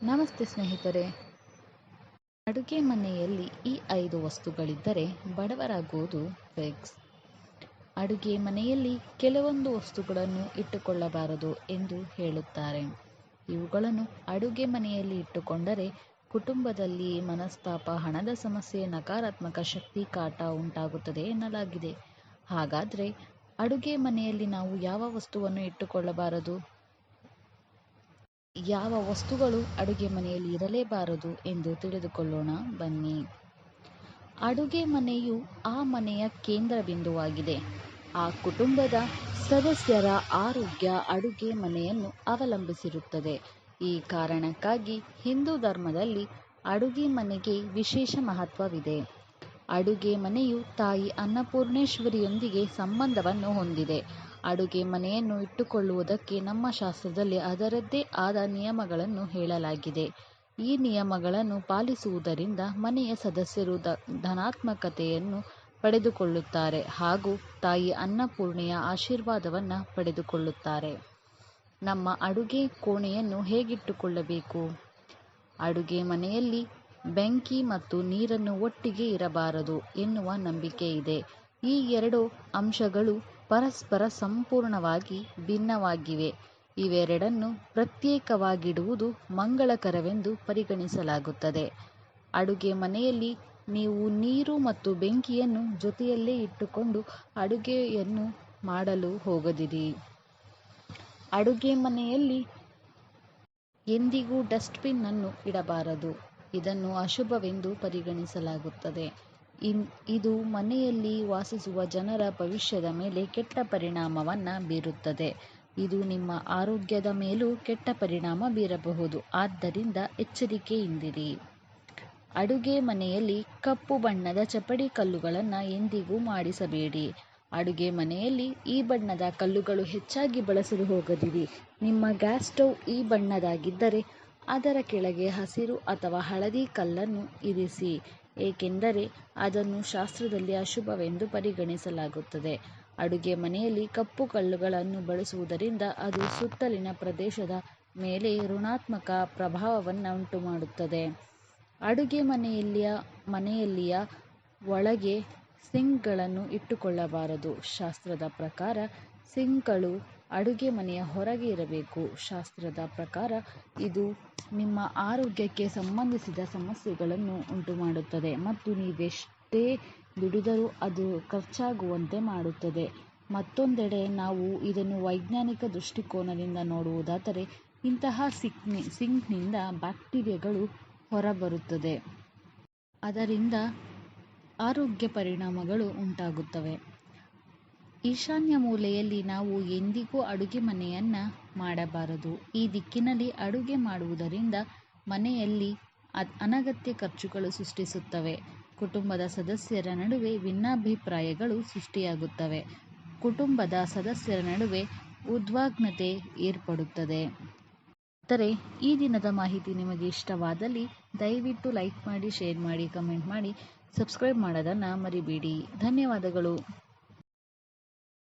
ನಮಸ್ತೆ ಸ್ನೇಹಿತರೆ. ಅಡುಗೆ ಮನೆಯಲ್ಲಿ ಈ ಐದು ವಸ್ತುಗಳಿದ್ದರೆ ಬಡವರಾಗುವುದು ಫಿಕ್ಸ್ ಅಡುಗೆ ಮನೆಯಲ್ಲಿ ಕೆಲವೊಂದು ವಸ್ತುಗಳನ್ನು ಇಟ್ಟುಕೊಳ್ಳಬಾರದು ಎಂದು ಹೇಳುತ್ತಾರೆ. ಇವುಗಳನ್ನು ಅಡುಗೆ ಮನೆಯಲ್ಲಿ ಇಟ್ಟುಕೊಂಡರೆ ಕುಟುಂಬದಲ್ಲಿ ಮನಸ್ತಾಪ, ಹಣದ ಸಮಸ್ಯೆ, ನಕಾರಾತ್ಮಕ ಶಕ್ತಿ, ಕಾಟ ಉಂಟಾಗುತ್ತದೆ ಎನ್ನಲಾಗಿದೆ. ಹಾಗಾದರೆ ಅಡುಗೆ ಮನೆಯಲ್ಲಿ ನಾವು ಯಾವ ವಸ್ತುವನ್ನು ಇಟ್ಟುಕೊಳ್ಳಬಾರದು? ಯಾವ ವಸ್ತುಗಳು ಅಡುಗೆ ಮನೆಯಲ್ಲಿ ಇರಲೇಬಾರದು ಎಂದು ತಿಳಿದುಕೊಳ್ಳೋಣ, ಬನ್ನಿ. ಅಡುಗೆ ಮನೆಯು ಆ ಮನೆಯ ಕೇಂದ್ರ ಬಿಂದುವಾಗಿದೆ. ಆ ಕುಟುಂಬದ ಸದಸ್ಯರ ಆರೋಗ್ಯ ಅಡುಗೆ ಮನೆಯನ್ನು ಅವಲಂಬಿಸಿರುತ್ತದೆ. ಈ ಕಾರಣಕ್ಕಾಗಿ ಹಿಂದೂ ಧರ್ಮದಲ್ಲಿ ಅಡುಗೆ ಮನೆಗೆ ವಿಶೇಷ ಮಹತ್ವವಿದೆ. ಅಡುಗೆ ಮನೆಯು ತಾಯಿ ಅನ್ನಪೂರ್ಣೇಶ್ವರಿಯೊಂದಿಗೆ ಸಂಬಂಧವನ್ನು ಹೊಂದಿದೆ. ಅಡುಗೆ ಮನೆಯನ್ನು ಇಟ್ಟುಕೊಳ್ಳುವುದಕ್ಕೆ ನಮ್ಮ ಶಾಸ್ತ್ರದಲ್ಲಿ ಅದರದ್ದೇ ಆದ ನಿಯಮಗಳನ್ನು ಹೇಳಲಾಗಿದೆ. ಈ ನಿಯಮಗಳನ್ನು ಪಾಲಿಸುವುದರಿಂದ ಮನೆಯ ಸದಸ್ಯರು ದ, ಧನಾತ್ಮಕತೆಯನ್ನು ಪಡೆದುಕೊಳ್ಳುತ್ತಾರೆ ಹಾಗೂ ತಾಯಿ ಅನ್ನಪೂರ್ಣೆಯ ಆಶೀರ್ವಾದವನ್ನು ಪಡೆದುಕೊಳ್ಳುತ್ತಾರೆ. ನಮ್ಮ ಅಡುಗೆ ಕೋಣೆಯನ್ನು ಹೇಗಿಟ್ಟುಕೊಳ್ಳಬೇಕು? ಅಡುಗೆ ಮನೆಯಲ್ಲಿ ಬೆಂಕಿ ಮತ್ತು ನೀರನ್ನು ಒಟ್ಟಿಗೆ ಇರಬಾರದು ಎನ್ನುವ ನಂಬಿಕೆ ಇದೆ ಈ ಎರಡು ಅಂಶಗಳು ಪರಸ್ಪರ ಸಂಪೂರ್ಣವಾಗಿ ಭಿನ್ನವಾಗಿವೆ. ಇವೆರಡನ್ನು ಪ್ರತ್ಯೇಕವಾಗಿಡುವುದು ಮಂಗಳಕರವೆಂದು ಪರಿಗಣಿಸಲಾಗುತ್ತದೆ. ಅಡುಗೆ ಮನೆಯಲ್ಲಿ ನೀವು ನೀರು ಮತ್ತು ಬೆಂಕಿಯನ್ನು ಜೊತೆಯಲ್ಲೇ ಇಟ್ಟುಕೊಂಡು ಅಡುಗೆಯನ್ನು ಮಾಡಲು ಹೋಗದಿರಿ. ಅಡುಗೆ ಮನೆಯಲ್ಲಿ ಎಂದಿಗೂ ಡಸ್ಟ್ಬಿನ್ನನ್ನು ಇಡಬಾರದು. ಇದನ್ನು ಅಶುಭವೆಂದು ಪರಿಗಣಿಸಲಾಗುತ್ತದೆ. ಇದು ಮನೆಯಲ್ಲಿ ವಾಸಿಸುವ ಜನರ ಭವಿಷ್ಯದ ಮೇಲೆ ಕೆಟ್ಟ ಪರಿಣಾಮವನ್ನು ಬೀರುತ್ತದೆ. ಇದು ನಿಮ್ಮ ಆರೋಗ್ಯದ ಮೇಲೂ ಕೆಟ್ಟ ಪರಿಣಾಮ ಬೀರಬಹುದು. ಆದ್ದರಿಂದ ಎಚ್ಚರಿಕೆಯಿಂದಿರಿ. ಅಡುಗೆ ಮನೆಯಲ್ಲಿ ಕಪ್ಪು ಬಣ್ಣದ ಚಪ್ಪಡಿ ಕಲ್ಲುಗಳನ್ನು ಎಂದಿಗೂ ಮಾಡಿಸಬೇಡಿ. ಅಡುಗೆ ಮನೆಯಲ್ಲಿ ಈ ಬಣ್ಣದ ಕಲ್ಲುಗಳು ಹೆಚ್ಚಾಗಿ ಬಳಸಲು ಹೋಗದಿರಿ. ನಿಮ್ಮ ಗ್ಯಾಸ್ ಸ್ಟೌವ್ ಈ ಬಣ್ಣದಾಗಿದ್ದರೆ ಅದರ ಕೆಳಗೆ ಹಸಿರು ಅಥವಾ ಹಳದಿ ಕಲ್ಲನ್ನು ಇರಿಸಿ. ಏಕೆಂದರೆ ಅದನ್ನು ಶಾಸ್ತ್ರದಲ್ಲಿ ಅಶುಭವೆಂದು ಪರಿಗಣಿಸಲಾಗುತ್ತದೆ. ಅಡುಗೆ ಮನೆಯಲ್ಲಿ ಕಪ್ಪು ಕಲ್ಲುಗಳನ್ನು ಬಳಸುವುದರಿಂದ ಅದು ಸುತ್ತಲಿನ ಪ್ರದೇಶದ ಮೇಲೆ ಋಣಾತ್ಮಕ ಪ್ರಭಾವವನ್ನು ಉಂಟುಮಾಡುತ್ತದೆ ಅಡುಗೆ ಮನೆಯಲ್ಲಿಯ ಮನೆಯಲ್ಲಿಯ ಒಳಗೆ ಸಿಂಕ್ಗಳನ್ನು ಇಟ್ಟುಕೊಳ್ಳಬಾರದು. ಶಾಸ್ತ್ರದ ಪ್ರಕಾರ ಸಿಂಕ್ಗಳು ಅಡುಗೆ ಮನೆಯ ಹೊರಗೆ ಇರಬೇಕು. ಶಾಸ್ತ್ರದ ಪ್ರಕಾರ ಇದು ನಿಮ್ಮ ಆರೋಗ್ಯಕ್ಕೆ ಸಂಬಂಧಿಸಿದ ಸಮಸ್ಯೆಗಳನ್ನು ಉಂಟುಮಾಡುತ್ತದೆ ಮತ್ತು ನೀವೆಷ್ಟೇ ದುಡಿದರೂ ಅದು ಖರ್ಚಾಗುವಂತೆ ಮಾಡುತ್ತದೆ. ಮತ್ತೊಂದೆಡೆ ನಾವು ಇದನ್ನು ವೈಜ್ಞಾನಿಕ ದೃಷ್ಟಿಕೋನದಿಂದ ನೋಡುವುದಾದರೆ ಇಂತಹ ಸಿಕ್ನಿ, ಸಿಂಕ್ನಿಂದ ಬ್ಯಾಕ್ಟೀರಿಯಾಗಳು ಹೊರಬರುತ್ತದೆ. ಅದರಿಂದ ಆರೋಗ್ಯ ಪರಿಣಾಮಗಳು ಉಂಟಾಗುತ್ತವೆ. ಈಶಾನ್ಯ ಮೂಲೆಯಲ್ಲಿ ನಾವು ಎಂದಿಗೂ ಅಡುಗೆ ಮನೆಯನ್ನು ಮಾಡಬಾರದು. ಈ ದಿಕ್ಕಿನಲ್ಲಿ ಅಡುಗೆ ಮಾಡುವುದರಿಂದ ಮನೆಯಲ್ಲಿ ಅನಗತ್ಯ ಖರ್ಚುಗಳು ಸೃಷ್ಟಿಸುತ್ತವೆ. ಕುಟುಂಬದ ಸದಸ್ಯರ ನಡುವೆ ಭಿನ್ನಾಭಿಪ್ರಾಯಗಳು ಸೃಷ್ಟಿಯಾಗುತ್ತವೆ. ಕುಟುಂಬದ ಸದಸ್ಯರ ನಡುವೆ ಉದ್ವಾಗ್ನತೆ ಏರ್ಪಡುತ್ತದೆ. ಆದರೆ, ಈ ದಿನದ ಮಾಹಿತಿ ನಿಮಗೆ ಇಷ್ಟವಾದಲ್ಲಿ ದಯವಿಟ್ಟು ಲೈಕ್ ಮಾಡಿ, ಶೇರ್ ಮಾಡಿ, ಕಮೆಂಟ್ ಮಾಡಿ, ಸಬ್ಸ್ಕ್ರೈಬ್ ಮಾಡೋದನ್ನು ಮರಿಬೇಡಿ. ಧನ್ಯವಾದಗಳು.